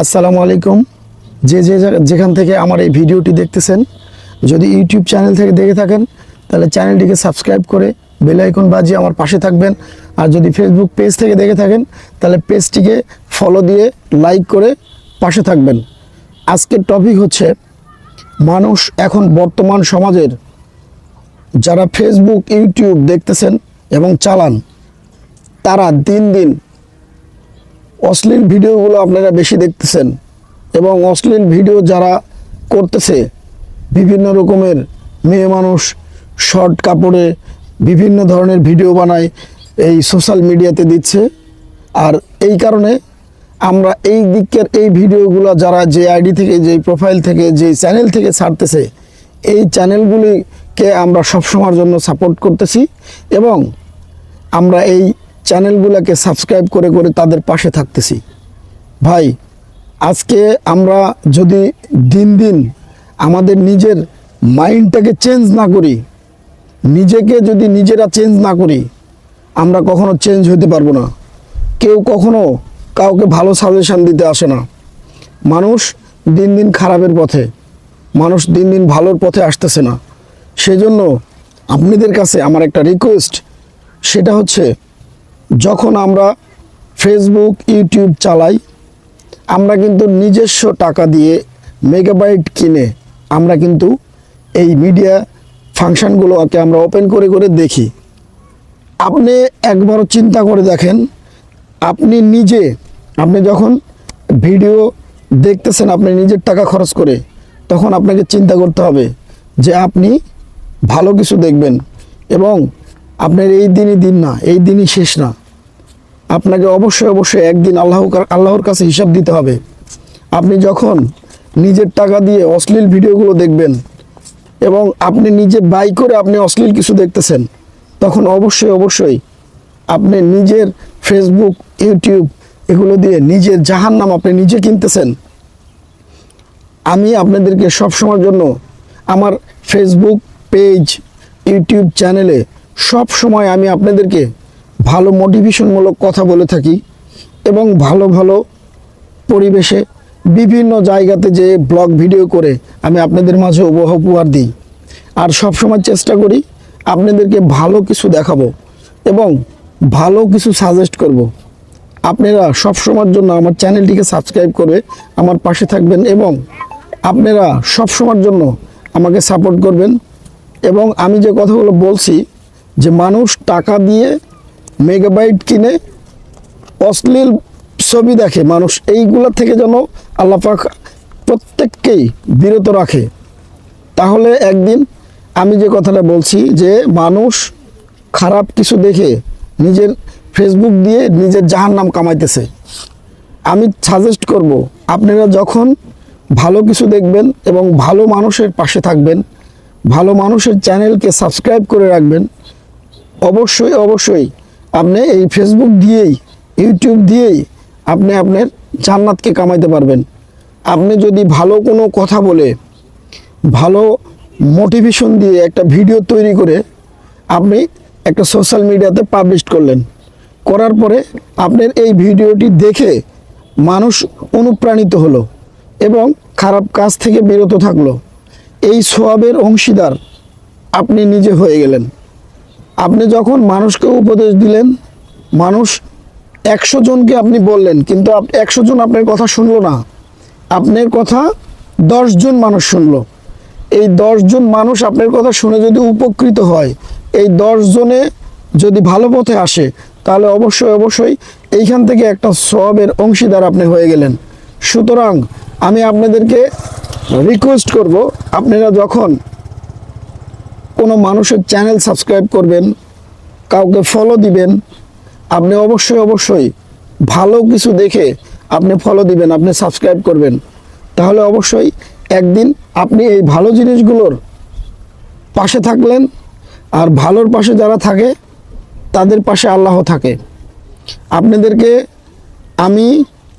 আসসালামু আলাইকুম। যে যে যেখান থেকে আমার এই ভিডিওটি দেখতেছেন, যদি ইউটিউব চ্যানেল থেকে দেখে থাকেন, তাহলে চ্যানেলটিকে সাবস্ক্রাইব করে বেল আইকন আমার পাশে থাকবেন। আর যদি ফেসবুক পেজ থেকে দেখে থাকেন, তাহলে পেজটিকে ফলো দিয়ে লাইক করে পাশে থাকবেন। আজকের টপিক হচ্ছে, মানুষ এখন বর্তমান সমাজের যারা ফেসবুক ইউটিউব দেখতেছেন এবং চালান, তারা দিন দিন অশ্লীল ভিডিওগুলো আপনারা বেশি দেখতেছেন এবং অশ্লীল ভিডিও যারা করতেছে, বিভিন্ন রকমের মেয়ে মানুষ শর্ট কাপড়ে বিভিন্ন ধরনের ভিডিও বানায়, এই সোশ্যাল মিডিয়াতে দিচ্ছে। আর এই কারণে আমরা এই দিকের এই ভিডিওগুলো যারা যে আইডি থেকে, যে প্রোফাইল থেকে, যে চ্যানেল থেকে ছাড়তেছে, এই চ্যানেলগুলিকে আমরা সবসময়ের জন্য সাপোর্ট করতেছি এবং আমরা এই চ্যানেলগুলোকে সাবস্ক্রাইব করে করে তাদের পাশে থাকতেছি। ভাই, আজকে আমরা যদি দিন দিন আমাদের নিজের মাইন্ডটাকে চেঞ্জ না করি, নিজেকে যদি নিজেরা চেঞ্জ না করি, আমরা কখনো চেঞ্জ হতে পারব না। কেউ কখনো কাউকে ভালো সাজেশান দিতে আসে না। মানুষ দিন দিন খারাপের পথে, মানুষ দিন দিন ভালোর পথে আসতেছে না। সেজন্য আপনাদের কাছে আমার একটা রিকোয়েস্ট সেটা হচ্ছে যখন আমরা ফেসবুক ইউটিউব চালাই, আমরা কিন্তু নিজস্ব টাকা দিয়ে মেগাবাইট কিনে আমরা কিন্তু এই মিডিয়া ফাংশনগুলোকে আমরা ওপেন করে করে দেখি। আপনি একবারও চিন্তা করে দেখেন, আপনি নিজে, আপনি যখন ভিডিও দেখতেছেন আপনি নিজের টাকা খরচ করে, তখন আপনাকে চিন্তা করতে হবে যে আপনি ভালো কিছু দেখবেন এবং আপনার এই দিনই দিন না, এই দিনই শেষ না। আপনাকে অবশ্যই অবশ্যই একদিন আল্লাহ আল্লাহর কাছে হিসাব দিতে হবে। আপনি যখন নিজের টাকা দিয়ে অশ্লীল ভিডিওগুলো দেখবেন এবং আপনি নিজে বাই করে আপনি অশ্লীল কিছু দেখতেছেন, তখন অবশ্যই অবশ্যই আপনি নিজের ফেসবুক ইউটিউব এগুলো দিয়ে নিজের জাহান নাম আপনি নিজে কিনতেছেন। আমি আপনাদেরকে সব সময়ের জন্য আমার ফেসবুক পেজ ইউটিউব চ্যানেলে সব সময় আমি আপনাদেরকে ভালো মোটিভেশনমূলক কথা বলে থাকি এবং ভালো ভালো পরিবেশে বিভিন্ন জায়গাতে যে ব্লগ ভিডিও করে আমি আপনাদের মাঝে উপহার দিই আর সব সময় চেষ্টা করি আপনাদেরকে ভালো কিছু দেখাবো এবং ভালো কিছু সাজেস্ট করব। আপনারা সব সময়ের জন্য আমার চ্যানেলটিকে সাবস্ক্রাইব করে আমার পাশে থাকবেন এবং আপনারা সব সময়ের জন্য আমাকে সাপোর্ট করবেন এবং আমি যে কথাগুলো বলছি যে মানুষ টাকা দিয়ে মেগাবাইট কিনে অশ্লীল ছবি দেখে, মানুষ এইগুলো থেকে যেন আল্লাপাক প্রত্যেককেই বিরত রাখে। তাহলে একদিন আমি যে কথাটা বলছি যে মানুষ খারাপ কিছু দেখে নিজের ফেসবুক দিয়ে নিজের জাহার নাম কামাইতেছে। আমি সাজেস্ট করব, আপনারা যখন ভালো কিছু দেখবেন এবং ভালো মানুষের পাশে থাকবেন, ভালো মানুষের চ্যানেলকে সাবস্ক্রাইব করে রাখবেন অবশ্যই অবশ্যই। আপনি এই ফেসবুক দিয়েই ইউটিউব দিয়েই আপনি আপনার জান্নাতকে কামাইতে পারবেন। আপনি যদি ভালো কোনো কথা বলে, ভালো মোটিভেশন দিয়ে একটা ভিডিও তৈরি করে আপনি একটা সোশ্যাল মিডিয়াতে পাবলিশ করলেন, করার পরে আপনার এই ভিডিওটি দেখে মানুষ অনুপ্রাণিত হলো এবং খারাপ কাজ থেকে বিরত থাকল। এই সোয়াবের অংশীদার আপনি নিজে হয়ে গেলেন। আপনি যখন মানুষকে উপদেশ দিলেন, মানুষ একশো জনকে আপনি বললেন, কিন্তু একশো জন আপনার কথা শুনলো না। আপনার কথা জন মানুষ শুনলো। এই জন মানুষ আপনার কথা শুনে যদি উপকৃত হয়, এই দশ জনে যদি ভালো পথে আসে, তাহলে অবশ্যই অবশ্যই এইখান থেকে একটা সবের অংশীদার আপনি হয়ে গেলেন। সুতরাং আমি আপনাদেরকে রিকোয়েস্ট করব, আপনারা যখন কোনো মানুষের চ্যানেল সাবস্ক্রাইব করবেন, কাউকে ফলো দিবেন, আপনি অবশ্যই অবশ্যই ভালো কিছু দেখে আপনি ফলো দিবেন, আপনি সাবস্ক্রাইব করবেন। তাহলে অবশ্যই একদিন আপনি এই ভালো জিনিসগুলোর পাশে থাকলেন, আর ভালোর পাশে যারা থাকে, তাদের পাশে আল্লাহ থাকে। আপনাদেরকে আমি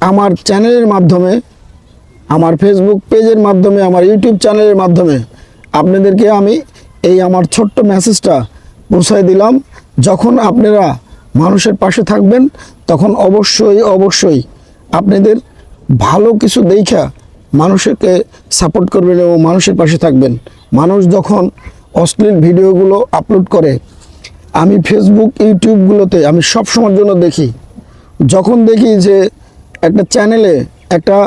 আমার চ্যানেলের মাধ্যমে, আমার ফেসবুক পেজের মাধ্যমে, আমার ইউটিউব চ্যানেলের মাধ্যমে আপনাদেরকে আমি এই আমার ছোট্ট মেসেজটা পৌঁছায় দিলাম। যখন আপনারা মানুষের পাশে থাকবেন, তখন অবশ্যই অবশ্যই আপনাদের ভালো কিছু দেখা মানুষকে সাপোর্ট করবেন এবং মানুষের পাশে থাকবেন। মানুষ যখন অশ্লীল ভিডিওগুলো আপলোড করে, আমি ফেসবুক ইউটিউবগুলোতে আমি সব সময়ের জন্য দেখি। যখন দেখি যে একটা চ্যানেলে একটা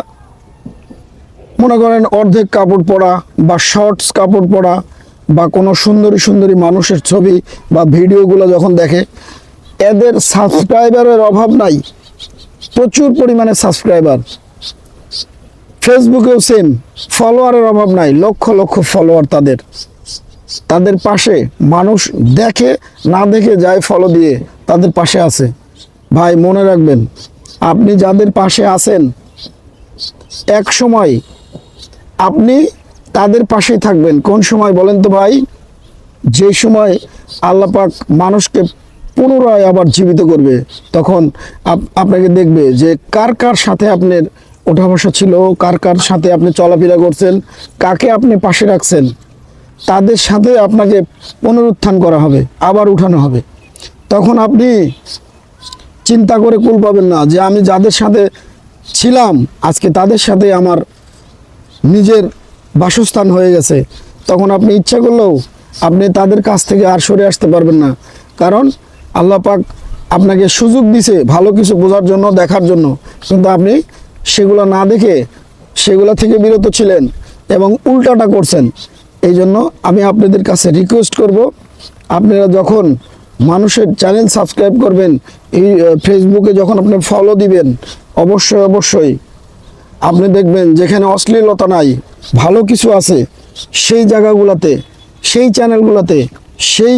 মনে করেন অর্ধেক কাপড় পরা বা শর্টস কাপড় পরা বা কোনো সুন্দরী সুন্দরী মানুষের ছবি বা ভিডিওগুলো যখন দেখে, এদের সাবস্ক্রাইবারের অভাব নাই। প্রচুর পরিমাণে সাবস্ক্রাইবার ফেসবুকেও সেম ফলোয়ারের অভাব নাই, লক্ষ লক্ষ ফলোয়ার তাদের। তাদের পাশে মানুষ দেখে, না দেখে যায় ফলো দিয়ে তাদের পাশে আছে। ভাই, মনে রাখবেন, আপনি যাদের পাশে আছেন, এক সময় আপনি তাদের পাশেই থাকবেন। কোন সময় বলেন তো ভাই? যে সময় আল্লাপাক মানুষকে পুনরায় আবার জীবিত করবে, তখন আপ- আপনাকে দেখবে যে কার কার সাথে আপনার ওঠা বসা ছিল, কার কার সাথে আপনি চলাফেরা করছেন, কাকে আপনি পাশে রাখছেন, তাদের সাথে আপনাকে পুনরুত্থান করা হবে, আবার উঠানো হবে। তখন আপনি চিন্তা করে কুল পাবেন না যে আমি যাদের সাথে ছিলাম, আজকে তাদের সাথে আমার নিজের বাসস্থান হয়ে গেছে। তখন আপনি ইচ্ছা করলেও আপনি তাদের কাছ থেকে আর সরে আসতে পারবেন না। কারণ আল্লাহ পাক আপনাকে সুযোগ দিছে ভালো কিছু বোঝার জন্য, দেখার জন্য। কিন্তু আপনি সেগুলো না দেখে সেগুলো থেকে বিরত ছিলেন এবং উল্টাটা করছেন। এই জন্য আমি আপনাদের কাছে রিকোয়েস্ট করব, আপনারা যখন মানুষের চ্যানেল সাবস্ক্রাইব করবেন, এই ফেসবুকে যখন আপনি ফলো দিবেন, অবশ্যই অবশ্যই আপনি দেখবেন যেখানে অশ্লীলতা নাই, ভালো কিছু আছে, সেই জায়গাগুলোতে, সেই চ্যানেলগুলোতে সেই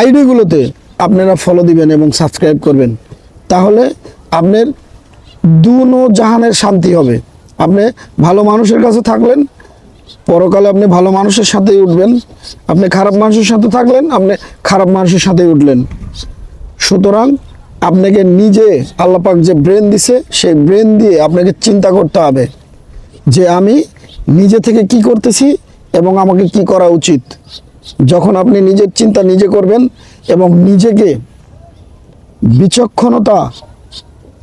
আইডিগুলোতে আপনারা ফলো দিবেন এবং সাবস্ক্রাইব করবেন। তাহলে আপনার দুনো জাহানের শান্তি হবে। আপনি ভালো মানুষের কাছে থাকলেন, পরকালে আপনি ভালো মানুষের সাথেই উঠবেন। আপনি খারাপ মানুষের সাথে থাকলেন, আপনি খারাপ মানুষের সাথেই উঠলেন। সুতরাং আপনাকে নিজে আল্লাপাক যে ব্রেন দিছে, সেই ব্রেন দিয়ে আপনাকে চিন্তা করতে হবে যে আমি নিজে থেকে কি করতেছি এবং আমাকে কি করা উচিত। যখন আপনি নিজের চিন্তা নিজে করবেন এবং নিজেকে বিচক্ষণতা,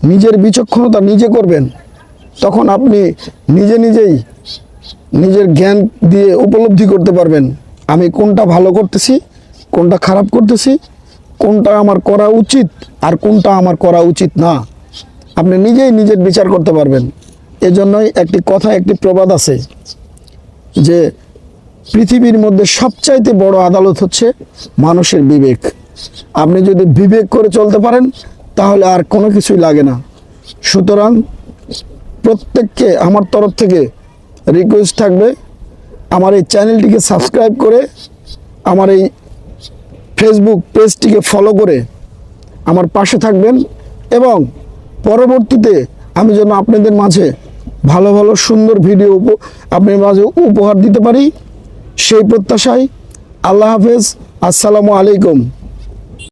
নিজের বিচক্ষণতা নিজে করবেন, তখন আপনি নিজে নিজেই নিজের জ্ঞান দিয়ে উপলব্ধি করতে পারবেন, আমি কোনটা ভালো করতেছি, কোনটা খারাপ করতেছি কোনটা আমার করা উচিত আর কোনটা আমার করা উচিত না। আপনি নিজেই নিজের বিচার করতে পারবেন। এজন্যই একটি কথা, একটি প্রবাদ আছে যে পৃথিবীর মধ্যে সবচাইতে বড় আদালত হচ্ছে মানুষের বিবেক। আপনি যদি বিবেক করে চলতে পারেন, তাহলে আর কোনো কিছুই লাগে না। সুতরাং প্রত্যেককে আমার তরফ থেকে রিকোয়েস্ট থাকবে, আমার এই চ্যানেলটিকে সাবস্ক্রাইব করে, আমার এই ফেসবুক পেজটিকে ফলো করে আমার পাশে থাকবেন এবং পরবর্তীতে আমি যেন আপনাদের মাঝে ভালো ভালো, সুন্দর ভিডিও আপনার মাঝে উপহার দিতে পারি, সেই প্রত্যাশায় আল্লাহ হাফেজ। আসসালামু আলাইকুম।